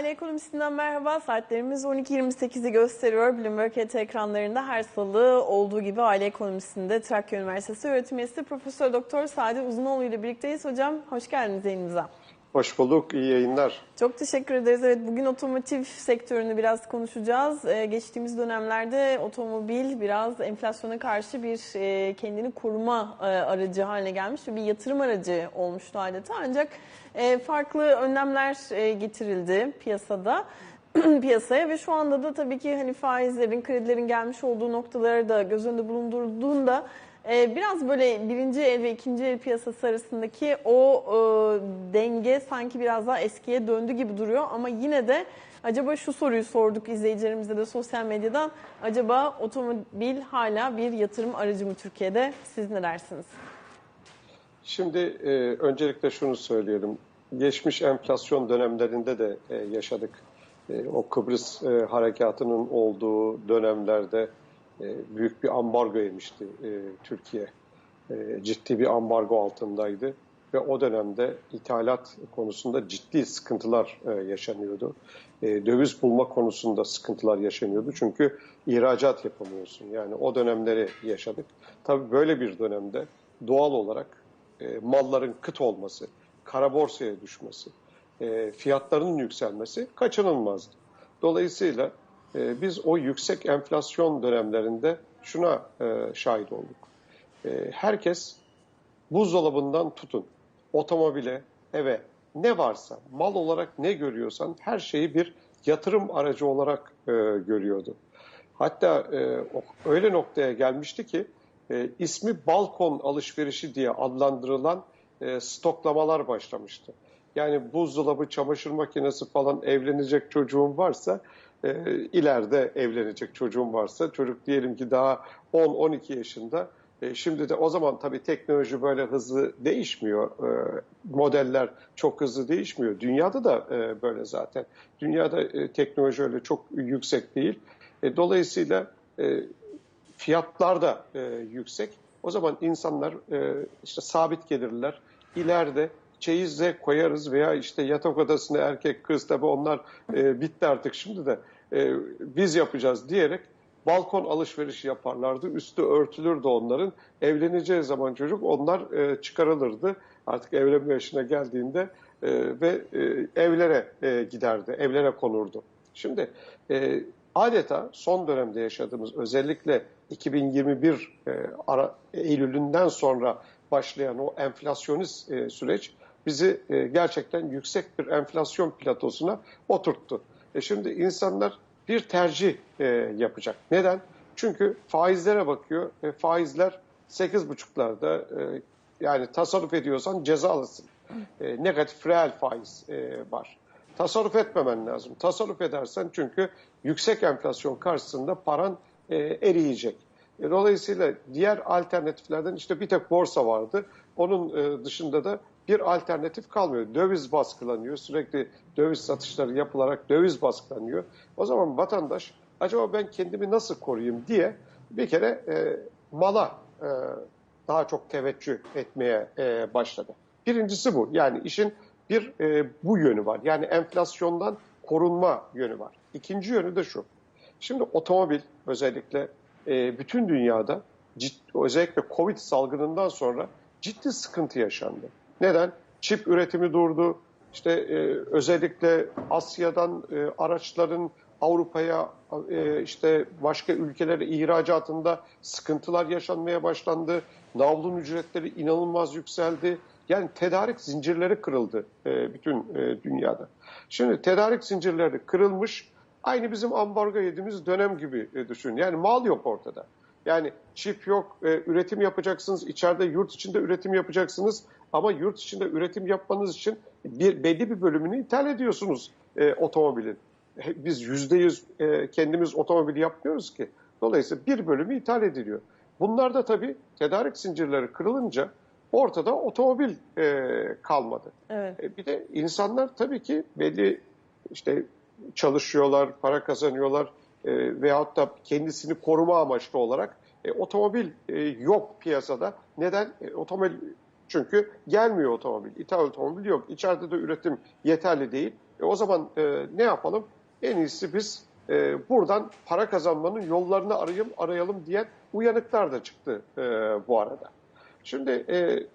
Aile ekonomisinden merhaba. Saatlerimiz 12.28'i gösteriyor. Bloomberg HT ekranlarında her salı olduğu gibi aile ekonomisinde Trakya Üniversitesi öğretim üyesi Profesör Doktor Sadi Uzunoğlu ile birlikteyiz. Hocam hoş geldiniz yayınımıza. Hoş bulduk, iyi yayınlar. Çok teşekkür ederiz. Evet bugün otomotiv sektörünü biraz konuşacağız. Ee, geçtiğimiz dönemlerde otomobil biraz enflasyona karşı bir e, kendini koruma e, aracı haline gelmiş ve bir yatırım aracı olmuştu adeta. Ancak e, farklı önlemler e, getirildi piyasada piyasaya ve şu anda da tabii ki hani faizlerin, kredilerin gelmiş olduğu noktaları da göz önünde bulundurduğunda biraz böyle birinci el ve ikinci el piyasası arasındaki o e, denge sanki biraz daha eskiye döndü gibi duruyor ama yine de acaba şu soruyu sorduk izleyicilerimize de sosyal medyadan acaba otomobil hala bir yatırım aracı mı Türkiye'de siz ne dersiniz? Şimdi e, öncelikle şunu söyleyelim. Geçmiş enflasyon dönemlerinde de e, yaşadık. E, o Kıbrıs e, harekatının olduğu dönemlerde büyük bir ambargo yemişti e, Türkiye. E, ciddi bir ambargo altındaydı ve o dönemde ithalat konusunda ciddi sıkıntılar e, yaşanıyordu. E, döviz bulma konusunda sıkıntılar yaşanıyordu çünkü ihracat yapamıyorsun. Yani o dönemleri yaşadık. Tabii böyle bir dönemde doğal olarak e, malların kıt olması, kara borsaya düşmesi, e, fiyatların yükselmesi kaçınılmazdı. Dolayısıyla e, biz o yüksek enflasyon dönemlerinde şuna e, şahit olduk. E, herkes buzdolabından tutun, otomobile, eve ne varsa, mal olarak ne görüyorsan her şeyi bir yatırım aracı olarak e, görüyordu. Hatta e, öyle noktaya gelmişti ki e, ismi balkon alışverişi diye adlandırılan e, stoklamalar başlamıştı. Yani buzdolabı, çamaşır makinesi falan evlenecek çocuğun varsa, e, ileride evlenecek çocuğun varsa, çocuk diyelim ki daha 10-12 yaşında, e, şimdi de o zaman tabii teknoloji böyle hızlı değişmiyor, e, modeller çok hızlı değişmiyor. Dünyada da e, böyle zaten. Dünyada e, teknoloji öyle çok yüksek değil. E, dolayısıyla e, fiyatlar da e, yüksek. O zaman insanlar e, işte sabit gelirler. İleride çeyizle koyarız veya işte yatak odasına erkek kız tabi onlar e, bitti artık şimdi de e, biz yapacağız diyerek balkon alışverişi yaparlardı. Üstü örtülürdü onların. Evleneceği zaman çocuk onlar e, çıkarılırdı. Artık evlenme yaşına geldiğinde e, ve e, evlere e, giderdi, evlere konurdu. Şimdi e, adeta son dönemde yaşadığımız özellikle 2021 e, ara, Eylül'ünden sonra başlayan o enflasyonist e, süreç bizi e, gerçekten yüksek bir enflasyon platosuna oturttu. E şimdi insanlar bir tercih e, yapacak. Neden? Çünkü faizlere bakıyor. E, faizler 8,5'larda e, yani tasarruf ediyorsan cezalısın. E, negatif reel faiz e, var. Tasarruf etmemen lazım. Tasarruf edersen çünkü yüksek enflasyon karşısında paran e, eriyecek. E, dolayısıyla diğer alternatiflerden işte bir tek borsa vardı. Onun e, dışında da bir alternatif kalmıyor. Döviz baskılanıyor. Sürekli döviz satışları yapılarak döviz baskılanıyor. O zaman vatandaş acaba ben kendimi nasıl koruyayım diye bir kere e, mala e, daha çok teveccüh etmeye e, başladı. Birincisi bu. Yani işin bir e, bu yönü var. Yani enflasyondan korunma yönü var. İkinci yönü de şu. Şimdi otomobil özellikle e, bütün dünyada ciddi, özellikle Covid salgınından sonra ciddi sıkıntı yaşandı. Neden? Çip üretimi durdu. İşte e, özellikle Asya'dan e, araçların Avrupa'ya e, işte başka ülkelere ihracatında sıkıntılar yaşanmaya başlandı. Navlun ücretleri inanılmaz yükseldi. Yani tedarik zincirleri kırıldı e, bütün e, dünyada. Şimdi tedarik zincirleri kırılmış. Aynı bizim ambargo yediğimiz dönem gibi e, düşün. Yani mal yok ortada. Yani çip yok, e, üretim yapacaksınız, içeride yurt içinde üretim yapacaksınız ama yurt içinde üretim yapmanız için bir belli bir bölümünü ithal ediyorsunuz e, otomobilin. Biz yüzde yüz e, kendimiz otomobil yapmıyoruz ki. Dolayısıyla bir bölümü ithal ediliyor. Bunlar da tabii tedarik zincirleri kırılınca ortada otomobil e, kalmadı. Evet. E, bir de insanlar tabii ki belli işte çalışıyorlar, para kazanıyorlar e, veyahut da kendisini koruma amaçlı olarak e, otomobil e, yok piyasada. Neden? E, otomobil çünkü gelmiyor otomobil. İthal otomobil yok. İçeride de üretim yeterli değil. E, o zaman e, ne yapalım? En iyisi biz e, buradan para kazanmanın yollarını arayalım, arayalım diyen uyanıklar da çıktı e, bu arada. Şimdi e,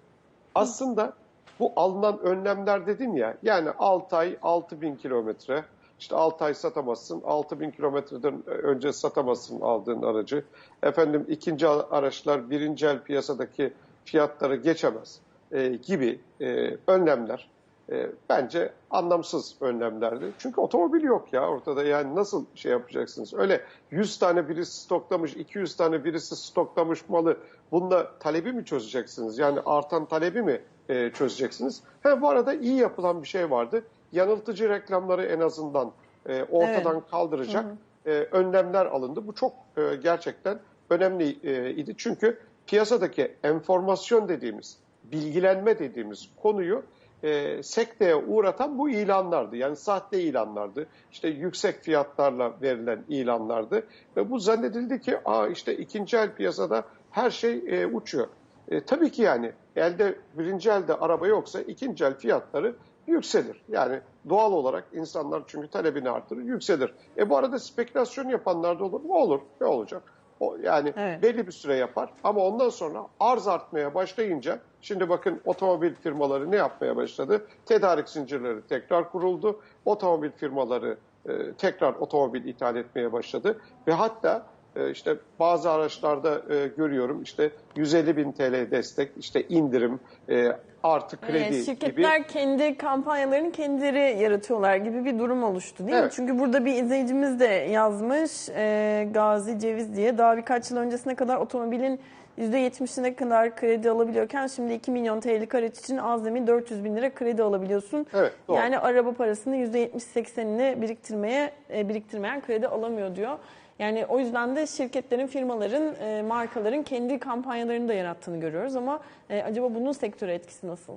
aslında bu alınan önlemler dedin ya, yani 6 ay 6 bin kilometre, işte 6 ay satamazsın, 6 bin kilometreden önce satamazsın aldığın aracı. Efendim ikinci araçlar birinci el piyasadaki fiyatları geçemez e, gibi e, önlemler e, bence anlamsız önlemlerdi. Çünkü otomobil yok ya ortada yani nasıl şey yapacaksınız? Öyle 100 tane birisi stoklamış, 200 tane birisi stoklamış malı bununla talebi mi çözeceksiniz? Yani artan talebi mi e, çözeceksiniz? Ha, bu arada iyi yapılan bir şey vardı. Yanıltıcı reklamları en azından e, ortadan evet. kaldıracak hı hı. E, önlemler alındı. Bu çok e, gerçekten önemli e, idi. Çünkü piyasadaki enformasyon dediğimiz, bilgilenme dediğimiz konuyu e, sekteye uğratan bu ilanlardı. Yani sahte ilanlardı. İşte yüksek fiyatlarla verilen ilanlardı. Ve bu zannedildi ki Aa işte ikinci el piyasada her şey e, uçuyor. E, tabii ki yani elde birinci elde araba yoksa ikinci el fiyatları yükselir. Yani doğal olarak insanlar çünkü talebini artırır, yükselir. E bu arada spekülasyon yapanlar da olur mu? Olur. Ne olacak? O, yani evet. belli bir süre yapar ama ondan sonra arz artmaya başlayınca şimdi bakın otomobil firmaları ne yapmaya başladı? Tedarik zincirleri tekrar kuruldu. Otomobil firmaları e, tekrar otomobil ithal etmeye başladı ve hatta e, işte bazı araçlarda e, görüyorum işte 150 bin TL destek, işte indirim, e, artı kredi evet, şirketler gibi. kendi kampanyalarını kendileri yaratıyorlar gibi bir durum oluştu değil evet. mi? Çünkü burada bir izleyicimiz de yazmış e, Gazi Ceviz diye daha birkaç yıl öncesine kadar otomobilin %70'ine kadar kredi alabiliyorken şimdi 2 milyon TL'lik araç için az demin 400 bin lira kredi alabiliyorsun. Evet, doğru. Yani araba parasını %70-80'ini biriktirmeye e, biriktirmeyen kredi alamıyor diyor. Yani o yüzden de şirketlerin, firmaların, e, markaların kendi kampanyalarını da yarattığını görüyoruz ama e, acaba bunun sektöre etkisi nasıl?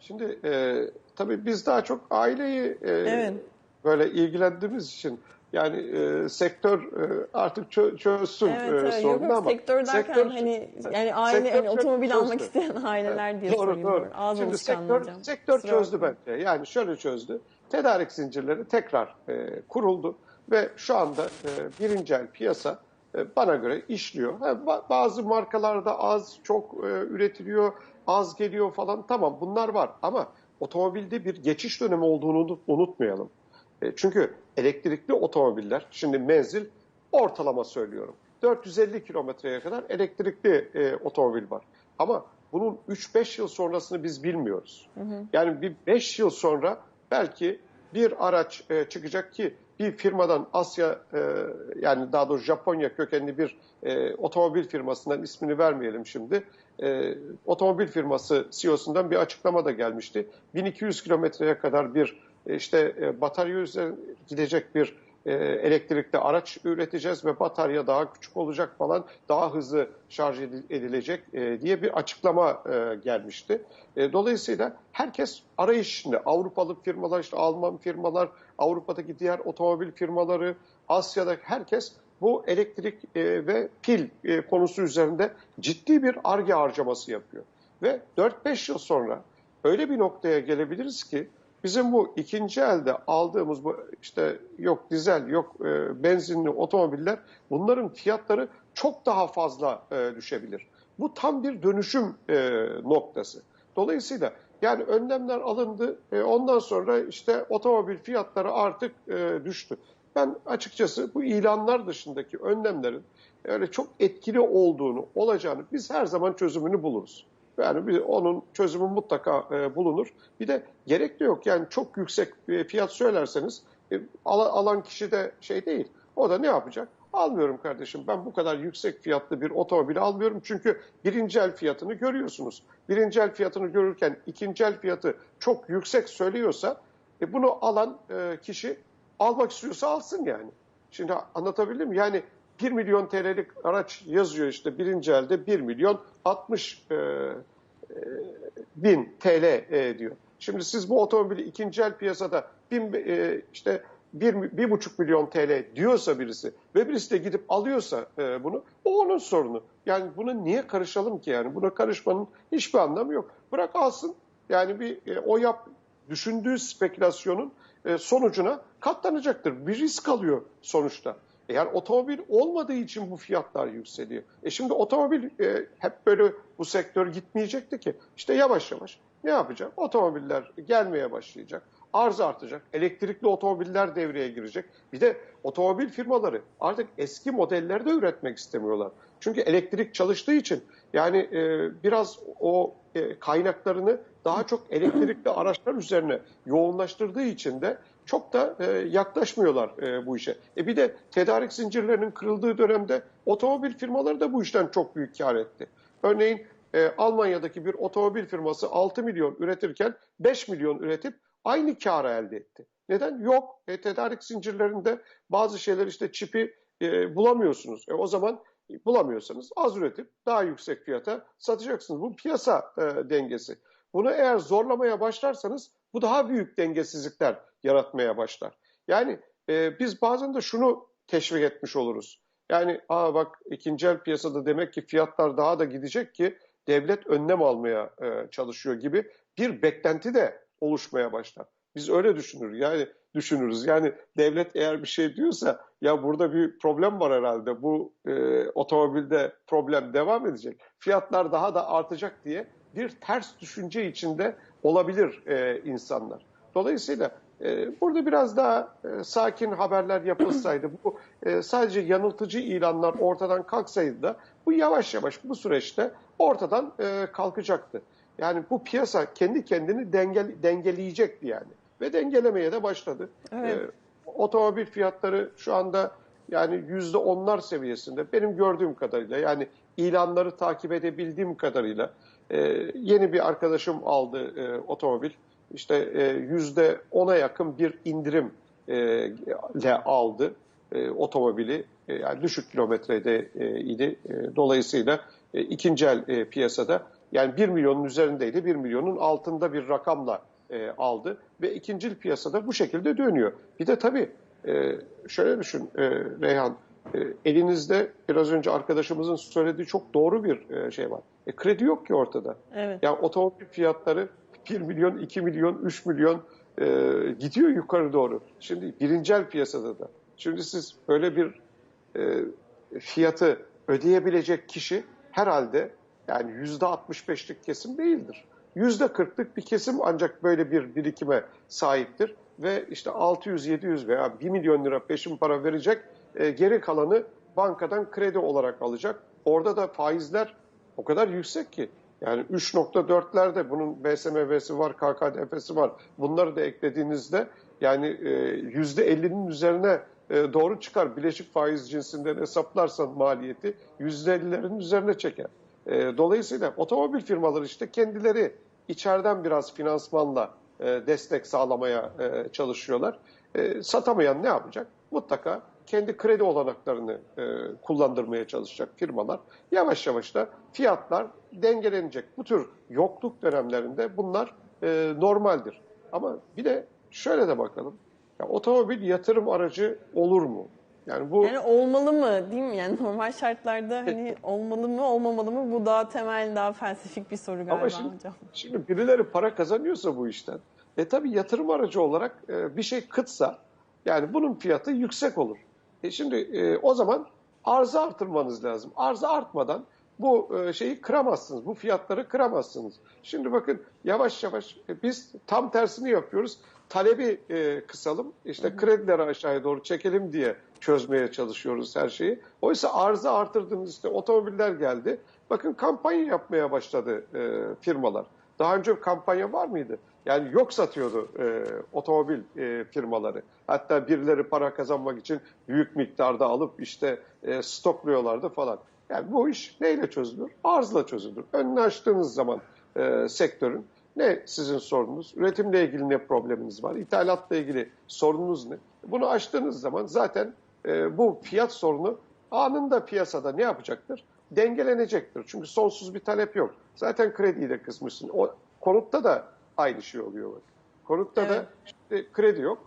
Şimdi e, tabii biz daha çok aileyi e, evet. böyle ilgilendiğimiz için yani e, sektör e, artık çö çözsün evet, e, evet, sorunu ama sektör derken sektör, hani yani aile hani otomobil çözdü. almak isteyen aileler diye doğru, sorayım. Doğru. Ağzım Şimdi sektör, sektör çözdü bence. Yani şöyle çözdü. Tedarik zincirleri tekrar e, kuruldu. Ve şu anda e, birinci el piyasa e, bana göre işliyor. Ha, bazı markalarda az çok e, üretiliyor, az geliyor falan tamam bunlar var ama otomobilde bir geçiş dönemi olduğunu unutmayalım. E, çünkü elektrikli otomobiller, şimdi menzil ortalama söylüyorum. 450 kilometreye kadar elektrikli e, otomobil var. Ama bunun 3-5 yıl sonrasını biz bilmiyoruz. Hı hı. Yani bir 5 yıl sonra belki bir araç e, çıkacak ki bir firmadan Asya e, yani daha doğrusu Japonya kökenli bir e, otomobil firmasından ismini vermeyelim şimdi. E, otomobil firması CEO'sundan bir açıklama da gelmişti. 1200 kilometreye kadar bir e, işte e, batarya üzerine gidecek bir e, elektrikli araç üreteceğiz ve batarya daha küçük olacak falan, daha hızlı şarj edilecek e, diye bir açıklama e, gelmişti. E, dolayısıyla herkes arayış içinde. Avrupalı firmalar, işte Alman firmalar, Avrupa'daki diğer otomobil firmaları, Asya'da herkes bu elektrik ve pil konusu üzerinde ciddi bir arge harcaması yapıyor. Ve 4-5 yıl sonra öyle bir noktaya gelebiliriz ki Bizim bu ikinci elde aldığımız bu işte yok dizel yok e, benzinli otomobiller bunların fiyatları çok daha fazla e, düşebilir. Bu tam bir dönüşüm e, noktası. Dolayısıyla yani önlemler alındı. E, ondan sonra işte otomobil fiyatları artık e, düştü. Ben açıkçası bu ilanlar dışındaki önlemlerin öyle çok etkili olduğunu, olacağını biz her zaman çözümünü buluruz. Yani bir, onun çözümü mutlaka e, bulunur. Bir de gerek de yok. Yani çok yüksek bir fiyat söylerseniz e, alan kişi de şey değil. O da ne yapacak? Almıyorum kardeşim. Ben bu kadar yüksek fiyatlı bir otomobil almıyorum. Çünkü birinci el fiyatını görüyorsunuz. Birinci el fiyatını görürken ikinci el fiyatı çok yüksek söylüyorsa e, bunu alan e, kişi almak istiyorsa alsın yani. Şimdi anlatabildim mi? Yani 1 milyon TL'lik araç yazıyor işte birinci elde 1 milyon 60 e, e, bin TL e, diyor. Şimdi siz bu otomobili ikinci el piyasada bin, e, işte bir, bir buçuk milyon TL diyorsa birisi ve birisi de gidip alıyorsa e, bunu o onun sorunu. Yani buna niye karışalım ki yani buna karışmanın hiçbir anlamı yok. Bırak alsın yani bir e, o yap düşündüğü spekülasyonun e, sonucuna katlanacaktır. Bir risk alıyor sonuçta. E yani otomobil olmadığı için bu fiyatlar yükseliyor. E şimdi otomobil e, hep böyle bu sektör gitmeyecekti ki. İşte yavaş yavaş ne yapacak? Otomobiller gelmeye başlayacak. Arz artacak. Elektrikli otomobiller devreye girecek. Bir de otomobil firmaları artık eski modelleri de üretmek istemiyorlar. Çünkü elektrik çalıştığı için yani e, biraz o e, kaynaklarını daha çok elektrikli araçlar üzerine yoğunlaştırdığı için de çok da e, yaklaşmıyorlar e, bu işe. E bir de tedarik zincirlerinin kırıldığı dönemde otomobil firmaları da bu işten çok büyük kar etti. Örneğin e, Almanya'daki bir otomobil firması 6 milyon üretirken 5 milyon üretip aynı karı elde etti. Neden? Yok. E, tedarik zincirlerinde bazı şeyler işte çipi e, bulamıyorsunuz. E, o zaman bulamıyorsanız az üretip daha yüksek fiyata satacaksınız. Bu piyasa e, dengesi. Bunu eğer zorlamaya başlarsanız bu daha büyük dengesizlikler yaratmaya başlar. Yani e, biz bazen de şunu teşvik etmiş oluruz. Yani aa bak ikinci el piyasada demek ki fiyatlar daha da gidecek ki devlet önlem almaya e, çalışıyor gibi bir beklenti de oluşmaya başlar. Biz öyle düşünür yani düşünürüz. Yani devlet eğer bir şey diyorsa ya burada bir problem var herhalde. Bu e, otomobilde problem devam edecek. Fiyatlar daha da artacak diye bir ters düşünce içinde olabilir e, insanlar. Dolayısıyla burada biraz daha e, sakin haberler yapılsaydı, bu e, sadece yanıltıcı ilanlar ortadan kalksaydı da bu yavaş yavaş bu süreçte ortadan e, kalkacaktı. Yani bu piyasa kendi kendini dengel, dengeleyecekti yani ve dengelemeye de başladı. Evet. E, otomobil fiyatları şu anda yani yüzde onlar seviyesinde benim gördüğüm kadarıyla yani ilanları takip edebildiğim kadarıyla yeni bir arkadaşım aldı otomobil işte e, yüzde ona yakın bir indirim e, aldı e, otomobili yani düşük kilometrede idi dolayısıyla ikinci el piyasada yani 1 milyonun üzerindeydi 1 milyonun altında bir rakamla aldı ve ikinci piyasada bu şekilde dönüyor. Bir de tabii şöyle düşün Reyhan, elinizde biraz önce arkadaşımızın söylediği çok doğru bir şey var. E, kredi yok ki ortada. Evet. Yani otomobil fiyatları 1 milyon, 2 milyon, 3 milyon e, gidiyor yukarı doğru. Şimdi birinci el piyasada da. Şimdi siz böyle bir e, fiyatı ödeyebilecek kişi herhalde yani yüzde 65'lik kesim değildir. Yüzde 40'lık bir kesim ancak böyle bir birikime sahiptir ve işte 600-700 veya 1 milyon lira peşin para verecek, e, geri kalanı bankadan kredi olarak alacak. Orada da faizler o kadar yüksek ki yani 3.4'lerde bunun BSMV'si var, KKDF'si var. Bunları da eklediğinizde yani %50'nin üzerine e, doğru çıkar. Bileşik faiz cinsinden hesaplarsan maliyeti %50'lerin üzerine çeker. E, dolayısıyla otomobil firmaları işte kendileri içeriden biraz finansmanla e, destek sağlamaya çalışıyorlar. Satamayan ne yapacak? Mutlaka kendi kredi olanaklarını kullandırmaya çalışacak firmalar. Yavaş yavaş da fiyatlar dengelenecek. Bu tür yokluk dönemlerinde bunlar normaldir. Ama bir de şöyle de bakalım. Ya, otomobil yatırım aracı olur mu? Yani bu yani olmalı mı değil mi? Yani normal şartlarda hani olmalı mı olmamalı mı? Bu daha temel, daha felsefik bir soru galiba Ama şimdi, hocam. Şimdi birileri para kazanıyorsa bu işten e tabii yatırım aracı olarak e, bir şey kıtsa yani bunun fiyatı yüksek olur. E şimdi e, o zaman arzı artırmanız lazım. Arzı artmadan bu e, şeyi kıramazsınız. Bu fiyatları kıramazsınız. Şimdi bakın yavaş yavaş e, biz tam tersini yapıyoruz talebi e, kısalım, işte kredileri aşağıya doğru çekelim diye çözmeye çalışıyoruz her şeyi. Oysa arzı artırdığımız işte otomobiller geldi. Bakın kampanya yapmaya başladı e, firmalar. Daha önce kampanya var mıydı? Yani yok satıyordu e, otomobil e, firmaları. Hatta birileri para kazanmak için büyük miktarda alıp işte e, stokluyorlardı falan. Yani bu iş neyle çözülür? Arzla çözülür. Önünü açtığınız zaman e, sektörün ne sizin sorunuz? Üretimle ilgili ne probleminiz var? İthalatla ilgili sorununuz ne? Bunu açtığınız zaman zaten e, bu fiyat sorunu anında piyasada ne yapacaktır? Dengelenecektir. Çünkü sonsuz bir talep yok. Zaten krediyi de kısmışsın. O konutta da aynı şey oluyor. Bak. Konutta evet. da işte kredi yok.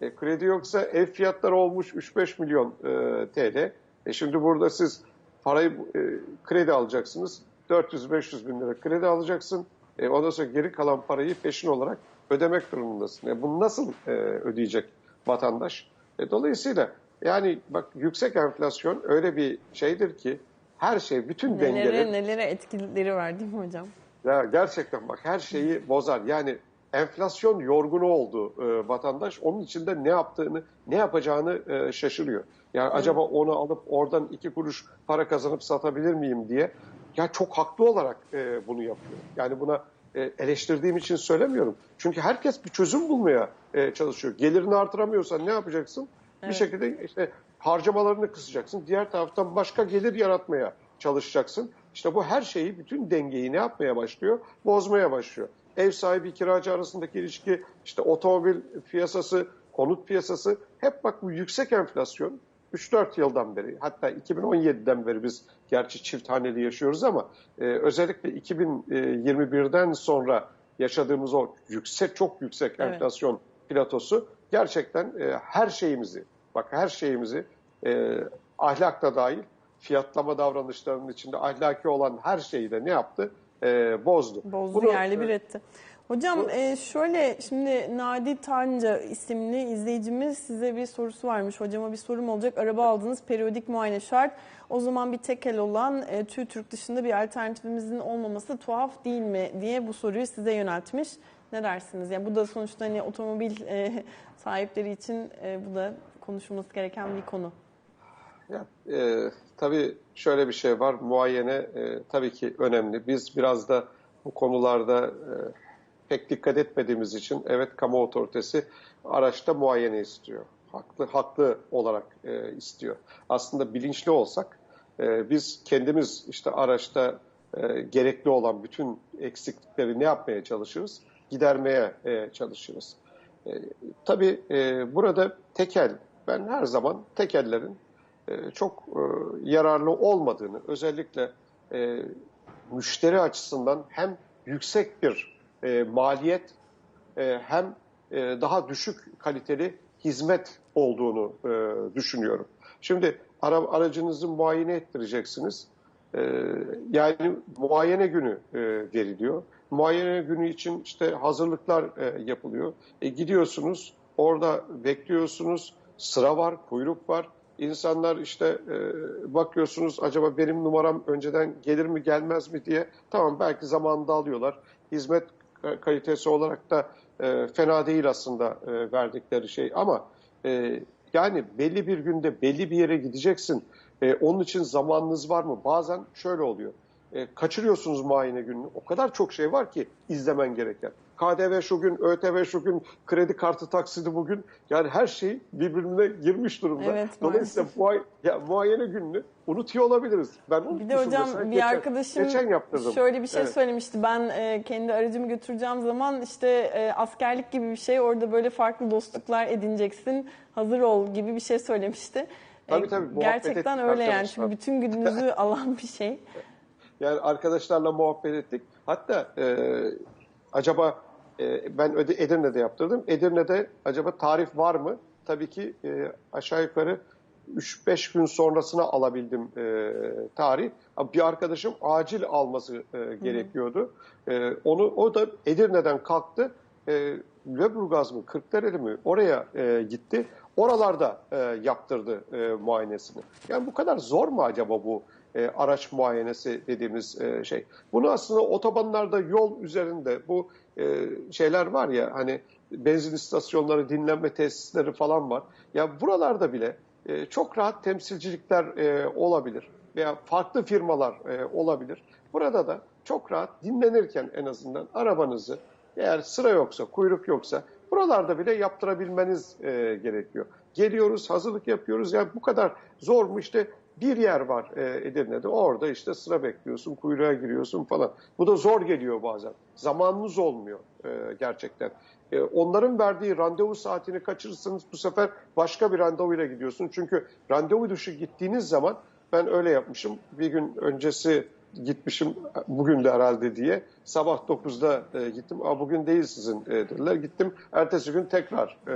E, kredi yoksa ev fiyatları olmuş 3-5 milyon e, TL. E şimdi burada siz parayı e, kredi alacaksınız. 400-500 bin lira kredi alacaksın. E, ondan sonra geri kalan parayı peşin olarak ödemek durumundasın. E, bunu nasıl e, ödeyecek vatandaş? E, dolayısıyla yani bak yüksek enflasyon öyle bir şeydir ki her şey, bütün Nelere, dengeler nelere etkileri var değil mi hocam? ya gerçekten bak her şeyi bozar. Yani enflasyon yorgunu oldu e, vatandaş. Onun içinde ne yaptığını, ne yapacağını e, şaşırıyor. Yani acaba onu alıp oradan iki kuruş para kazanıp satabilir miyim diye. Ya çok haklı olarak e, bunu yapıyor. Yani buna e, eleştirdiğim için söylemiyorum. Çünkü herkes bir çözüm bulmaya e, çalışıyor. Gelirini artıramıyorsan ne yapacaksın? Bir Evet. şekilde işte harcamalarını kısacaksın. Diğer taraftan başka gelir yaratmaya çalışacaksın. İşte bu her şeyi, bütün dengeyi ne yapmaya başlıyor? Bozmaya başlıyor. Ev sahibi kiracı arasındaki ilişki, işte otomobil piyasası, konut piyasası hep bak bu yüksek enflasyon 3-4 yıldan beri hatta 2017'den beri biz gerçi çift haneli yaşıyoruz ama e, özellikle 2021'den sonra yaşadığımız o yüksek çok yüksek Evet. enflasyon platosu gerçekten e, her şeyimizi bak her şeyimizi e, ahlak da dahil fiyatlama davranışlarının içinde ahlaki olan her şeyi de ne yaptı? E, bozdu. Bozdu Bunu, yerli bir etti. Hocam bu- e, şöyle şimdi Nadi Tanca isimli izleyicimiz size bir sorusu varmış. Hocama bir sorum olacak. Araba aldınız periyodik muayene şart. O zaman bir tekel olan e, TÜ Türk dışında bir alternatifimizin olmaması tuhaf değil mi diye bu soruyu size yöneltmiş. Ne dersiniz? Yani bu da sonuçta hani otomobil e, sahipleri için e, bu da konuşulması gereken bir konu. Ya, e, tabii şöyle bir şey var. Muayene e, tabii ki önemli. Biz biraz da bu konularda e, pek dikkat etmediğimiz için evet kamu otoritesi araçta muayene istiyor. Haklı haklı olarak e, istiyor. Aslında bilinçli olsak e, biz kendimiz işte araçta e, gerekli olan bütün eksiklikleri ne yapmaya çalışırız? Gidermeye e, çalışırız. E, tabii e, burada tekel, ben her zaman tekellerin e, çok e, yararlı olmadığını, özellikle e, müşteri açısından hem yüksek bir maliyet hem daha düşük kaliteli hizmet olduğunu düşünüyorum. Şimdi ara, aracınızı muayene ettireceksiniz. Yani muayene günü veriliyor. Muayene günü için işte hazırlıklar yapılıyor. Gidiyorsunuz, orada bekliyorsunuz, sıra var, kuyruk var. İnsanlar işte e, bakıyorsunuz acaba benim numaram önceden gelir mi gelmez mi diye. Tamam belki zamanında alıyorlar. Hizmet kalitesi olarak da e, fena değil aslında e, verdikleri şey ama e, yani belli bir günde belli bir yere gideceksin. E, onun için zamanınız var mı? Bazen şöyle oluyor. E, kaçırıyorsunuz muayene gününü. O kadar çok şey var ki izlemen gereken. KDV şu gün, ÖTV şu gün, kredi kartı taksidi bugün. Yani her şey birbirine girmiş durumda. Evet, Dolayısıyla muay ya, muayene gününü unutuyor olabiliriz. Ben Bir de hocam bir geçen, arkadaşım geçen yaptırdım. şöyle bir şey Evet. söylemişti. Ben e, kendi aracımı götüreceğim zaman işte e, askerlik gibi bir şey orada böyle farklı dostluklar edineceksin. Hazır ol gibi bir şey söylemişti. E, Tabii, tabii, muhabbet Gerçekten öyle yani. Çünkü bütün gününüzü alan bir şey. Yani arkadaşlarla muhabbet ettik. Hatta e, acaba e, ben Edirne'de yaptırdım. Edirne'de acaba tarif var mı? Tabii ki e, aşağı yukarı 3-5 gün sonrasına alabildim e, tarih. Bir arkadaşım acil alması e, gerekiyordu. E, onu o da Edirne'den kalktı. E, Lüleburgaz mı, Kırklareli mi oraya e, gitti. Oralarda e, yaptırdı e, muayenesini. Yani bu kadar zor mu acaba bu e, araç muayenesi dediğimiz e, şey? Bunu aslında otobanlarda yol üzerinde bu e, şeyler var ya hani benzin istasyonları, dinlenme tesisleri falan var. Ya buralarda bile e, çok rahat temsilcilikler e, olabilir veya farklı firmalar e, olabilir. Burada da çok rahat dinlenirken en azından arabanızı eğer sıra yoksa, kuyruk yoksa buralarda bile yaptırabilmeniz e, gerekiyor. Geliyoruz, hazırlık yapıyoruz. Yani bu kadar zor mu? İşte bir yer var e, Edirne'de. Orada işte sıra bekliyorsun, kuyruğa giriyorsun falan. Bu da zor geliyor bazen. Zamanınız olmuyor e, gerçekten. E, onların verdiği randevu saatini kaçırırsanız bu sefer başka bir randevuyla gidiyorsun. Çünkü randevu dışı gittiğiniz zaman ben öyle yapmışım. Bir gün öncesi gitmişim bugün de herhalde diye. Sabah 9'da e, gittim. Aa, bugün değil sizin e, dediler. Gittim. Ertesi gün tekrar e,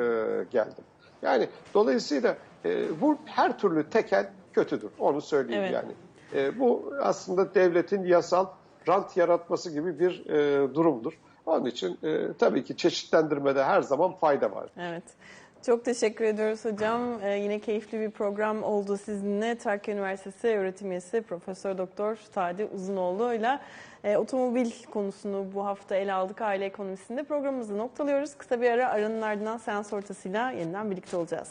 geldim. Yani dolayısıyla e, bu her türlü tekel kötüdür. Onu söyleyeyim Evet. yani. E, bu aslında devletin yasal rant yaratması gibi bir e, durumdur. Onun için e, tabii ki çeşitlendirmede her zaman fayda var. Evet. Çok teşekkür ediyoruz hocam. Ee, yine keyifli bir program oldu sizinle. Trakya Üniversitesi öğretim üyesi Profesör Doktor Tadi Uzunoğlu ile e, otomobil konusunu bu hafta ele aldık aile ekonomisinde. Programımızı noktalıyoruz. Kısa bir ara aranın ardından seans ortasıyla yeniden birlikte olacağız.